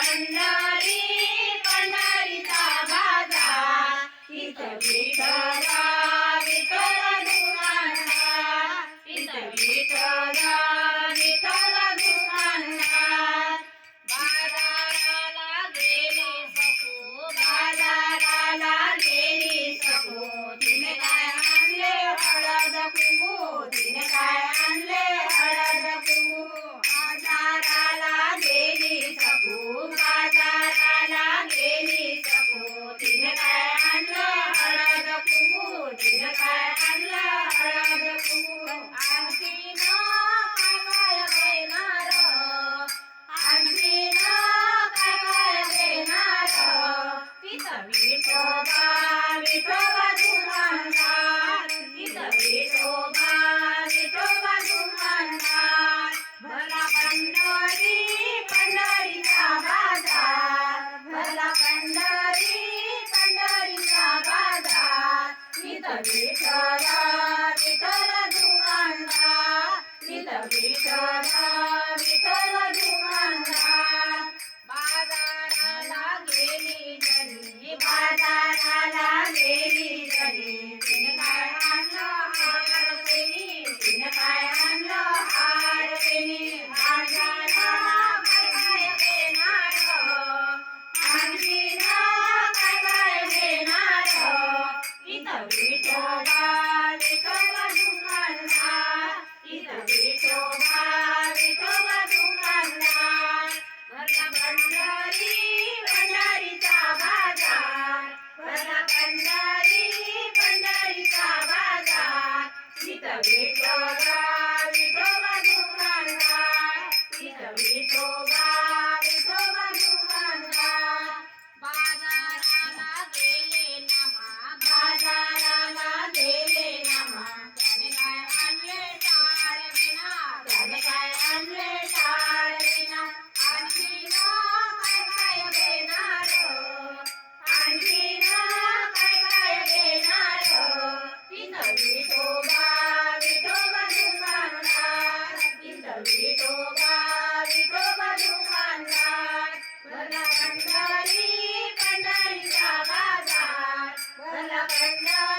पंढरी पंढरीचा बाजार. इथं विठला విఠలా ఇతర దురండా ఇత విఠ Kannari, Kannari, Kannari, Kannari, and now